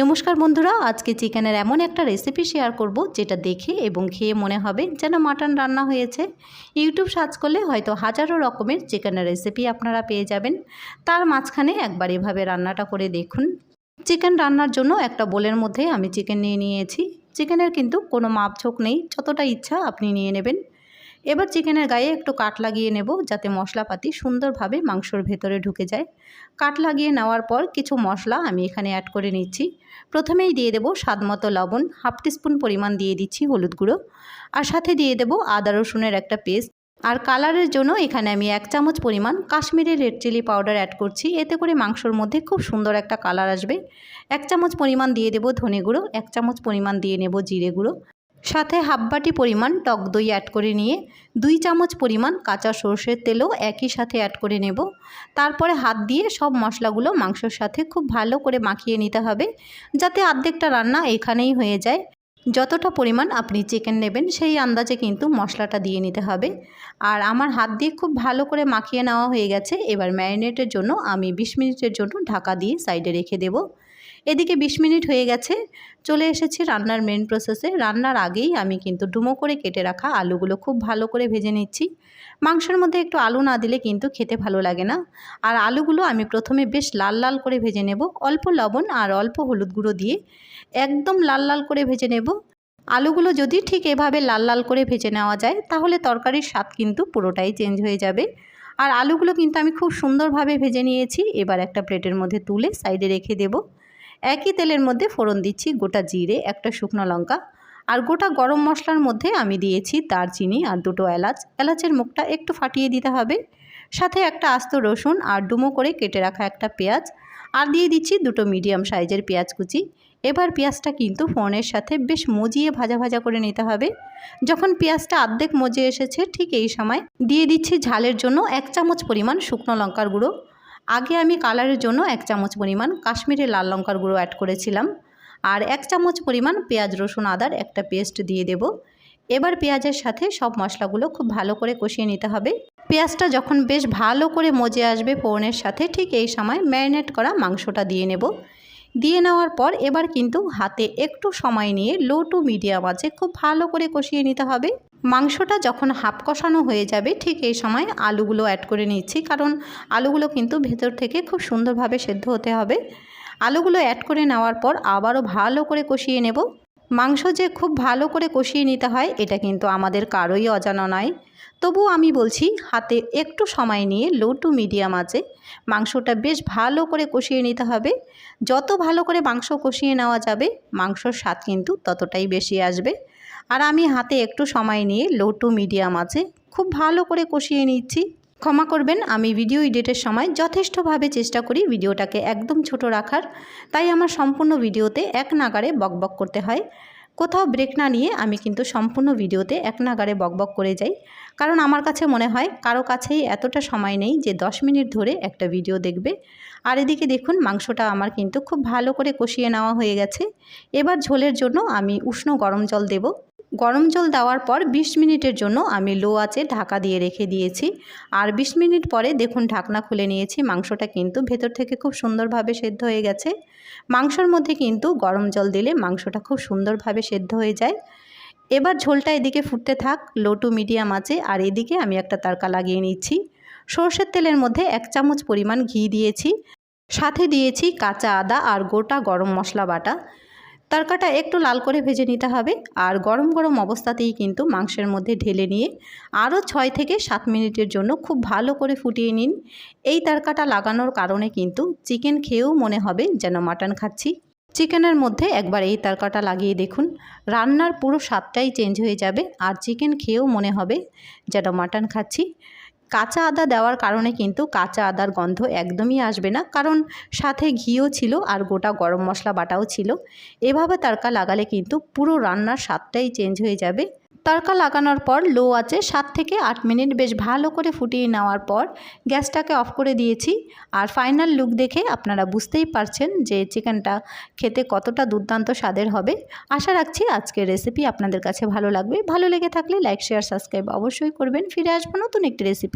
নমস্কার বন্ধুরা, আজকে চিকেনের এমন একটা রেসিপি শেয়ার করব যেটা দেখে এবং খেয়ে মনে হবে যেন মাটন রান্না হয়েছে। ইউটিউব সার্চ করলে হয়তো হাজারো রকমের চিকেনের রেসিপি আপনারা পেয়ে যাবেন। তার মাঝখানে একবার এভাবে রান্নাটা করে দেখুন। চিকেন রান্নার জন্য একটা বোলের মধ্যে আমি চিকেন নিয়ে নিয়েছি। চিকেনের কিন্তু কোনো মাপঝোঁক নেই, যতটা ইচ্ছা আপনি নিয়ে নেবেন। এবার চিকেনের গায়ে একটু কাট লাগিয়ে নেব যাতে মশলাপাতি সুন্দরভাবে মাংসর ভেতরে ঢুকে যায়। কাট লাগিয়ে নেওয়ার পর কিছু মশলা আমি এখানে অ্যাড করে নিচ্ছি। প্রথমেই দিয়ে দেবো স্বাদ মতো লবণ, হাফ টিস্পুন পরিমাণ দিয়ে দিচ্ছি হলুদ গুঁড়ো আর সাথে দিয়ে দেবো আদা রসুনের একটা পেস্ট। আর কালারের জন্য এখানে আমি এক চামচ পরিমাণ Kashmiri red chilli powder add করছি। এতে করে মাংসর মধ্যে খুব সুন্দর একটা কালার আসবে। এক চামচ পরিমাণ দিয়ে দেবো ধনে গুঁড়ো, এক চামচ পরিমাণ দিয়ে নেব জিরে গুঁড়ো। সাথে হাফ বাটি পরিমাণ টক দই অ্যাড করে নিয়ে দুই চামচ পরিমাণ কাঁচা সর্ষের তেলও একই সাথে অ্যাড করে নেব। তারপরে হাত দিয়ে সব মশলাগুলো মাংসর সাথে খুব ভালো করে মাখিয়ে নিতে হবে, যাতে অর্ধেকটা রান্না এখানেই হয়ে যায়। যতটা পরিমাণ আপনি চিকেন নেবেন, সেই আন্দাজে কিন্তু মশলাটা দিয়ে নিতে হবে। আর আমার হাত দিয়ে খুব ভালো করে মাখিয়ে নেওয়া হয়ে গেছে। এবার ম্যারিনেটের জন্য আমি বিশ মিনিটের জন্য ঢাকা দিয়ে সাইডে রেখে দেবো। এদিকে ২০ মিনিট হয়ে গেছে, চলে এসেছি রান্নার মেন প্রসেসে রান্নার আগেই আমি কিন্তু ডুমো করে কেটে রাখা আলুগুলো খুব ভালো করে ভেজে নিচ্ছি। মাংসের মধ্যে একটু আলু না দিলে কিন্তু খেতে ভালো লাগে না। আর আলুগুলো আমি প্রথমে বেশ লাল লাল করে ভেজে নেব। অল্প লবণ আর অল্প হলুদ গুঁড়ো দিয়ে একদম লাল লাল করে ভেজে নেব। আলুগুলো যদি ঠিক এভাবে লাল লাল করে ভেজে নেওয়া যায়, তাহলে তরকারির স্বাদ কিন্তু পুরোটাই চেঞ্জ হয়ে যাবে। আর আলুগুলো কিন্তু আমি খুব সুন্দরভাবে ভেজে নিয়েছি, এবার একটা প্লেটের মধ্যে তুলে সাইডে রেখে দেবো। একই তেলের মধ্যে ফোড়ন দিচ্ছি গোটা জিরে, একটা শুকনো লঙ্কা, আর গোটা গরম মশলার মধ্যে আমি দিয়েছি দারচিনি আর দুটো এলাচ। এলাচের মুখটা একটু ফাটিয়ে দিতে হবে। সাথে একটা আস্ত রসুন আর ডুমো করে কেটে রাখা একটা পেঁয়াজ। আর দিয়ে দিচ্ছি দুটো মিডিয়াম সাইজের পেঁয়াজ কুচি। এবার পেঁয়াজটা কিন্তু ফোনের সাথে বেশ মজিয়ে ভাজা ভাজা করে নিতে হবে। যখন পেঁয়াজটা আর্ধেক মজে এসেছে, ঠিক এই সময় দিয়ে দিচ্ছি ঝালের জন্য এক চামচ পরিমাণ শুকনো লঙ্কার গুঁড়ো। আগে আমি কালারের জন্য এক চামচ পরিমাণ কাশ্মীরি লাল লঙ্কার গুঁড়ো অ্যাড করেছিলাম। আর এক চামচ পরিমাণ পেঁয়াজ রসুন আদার একটা পেস্ট দিয়ে দেব। এবার পেঁয়াজের সাথে সব মশলাগুলো খুব ভালো করে কষিয়ে নিতে হবে। পেঁয়াজটা যখন বেশ ভালো করে মজে আসবে ফোড়নের সাথে, ঠিক এই সময় ম্যারিনেট করা মাংসটা দিয়ে নেব। দিয়ে নেওয়ার পর এবার কিন্তু হাতে একটু সময় নিয়ে লো টু মিডিয়াম আছে খুব ভালো করে কষিয়ে নিতে হবে। মাংসটা যখন হাফ কষানো হয়ে যাবে, ঠিক এই সময় আলুগুলো অ্যাড করে নিচ্ছি, কারণ আলুগুলো কিন্তু ভেতর থেকে খুব সুন্দরভাবে সেদ্ধ হতে হবে। আলুগুলো অ্যাড করে নেওয়ার পর আবারও ভালো করে কষিয়ে নেব। মাংস যে খুব ভালো করে কষিয়ে নিতে হয়, এটা কিন্তু আমাদের কারোই অজানা নয়। তবু আমি বলছি, হাতে একটু সময় নিয়ে লো টু মিডিয়াম আছে, মাংসটা বেশ ভালো করে কষিয়ে নিতে হবে। যত ভালো করে মাংস কষিয়ে নেওয়া যাবে, মাংসর স্বাদ কিন্তু ততটাই বেশি আসবে। আর আমি হাতে একটু সময় নিয়ে লো টু মিডিয়াম আছে, খুব ভালো করে কষিয়ে নিচ্ছি। ক্ষমা করবেন, আমি ভিডিও এডিটের সময় যথেষ্টভাবে চেষ্টা করি ভিডিওটাকে একদম ছোট রাখার। তাই আমার সম্পূর্ণ ভিডিওতে এক নাগারে বকবক করতে হয়। কোথাও ব্রেক না নিয়ে আমি কিন্তু সম্পূর্ণ ভিডিওতে এক নাগারে বকবক করে যাই। কারণ আমার কাছে মনে হয় কারও কাছেই এতটা সময় নেই যে দশ মিনিট ধরে একটা ভিডিও দেখবে। আর এদিকে দেখুন, মাংসটা আমার কিন্তু খুব ভালো করে কষিয়ে নেওয়া হয়ে গেছে। এবার ঝোলের জন্য আমি উষ্ণ গরম জল দেব। গরম জল দেওয়ার পর ২০ মিনিটের জন্য আমি লো আছে ঢাকা দিয়ে রেখে দিয়েছি। আর ২০ মিনিট পরে দেখুন ঢাকনা খুলে নিয়েছি, মাংসটা কিন্তু ভেতর থেকে খুব সুন্দরভাবে সেদ্ধ হয়ে গেছে। মাংসর মধ্যে কিন্তু গরম জল দিলে মাংসটা খুব সুন্দরভাবে সেদ্ধ হয়ে যায়। এবার ঝোলটা এদিকে ফুটতে থাক, লো টু মিডিয়াম আছে আর এদিকে আমি একটা তারকা লাগিয়ে নিচ্ছি। সর্ষের তেলের মধ্যে এক চামচ পরিমাণ ঘি দিয়েছি। সাথে দিয়েছি কাঁচা আদা আর গোটা গরম মশলা বাটা। তরকাটা একটু লাল করে ভেজে নিতে হবে আর গরম গরম অবস্থাতেই কিন্তু মাংসের মধ্যে ঢেলে নিয়ে আরও ছয় থেকে সাত মিনিটের জন্য খুব ভালো করে ফুটিয়ে নিন। এই তরকাটা লাগানোর কারণে কিন্তু চিকেন খেয়েও মনে হবে যেন মাটন খাচ্ছি। চিকেনের মধ্যে একবার এই তরকাটা লাগিয়ে দেখুন। রান্নার পুরো স্বাদটাই চেঞ্জ হয়ে যাবে আর চিকেন খেয়েও মনে হবে যেন মাটন খাচ্ছি। কাঁচা আদা দেওয়ার কারণে কিন্তু কাঁচা আদার গন্ধ একদমই আসবে না। কারণ সাথে ঘিও ছিল আর গোটা গরম মশলা বাটাও ছিল। এভাবে তড়কা লাগালে কিন্তু পুরো রান্নার স্বাদটাই চেঞ্জ হয়ে যাবে। তড়কা লাগানোর পর লো আছে সাত থেকে আট মিনিট বেশ ভালো করে ফুটিয়ে নেওয়ার পর গ্যাসটাকে অফ করে দিয়েছি। আর ফাইনাল লুক দেখে আপনারা বুঝতেই পারছেন যে চিকেনটা খেতে কতটা দুর্দান্ত স্বাদের হবে। আশা রাখছি আজকের রেসিপি আপনাদের কাছে ভালো লাগবে। ভালো লেগে থাকলে লাইক শেয়ার সাবস্ক্রাইব অবশ্যই করবেন। ফিরে আসব নতুন একটি রেসিপি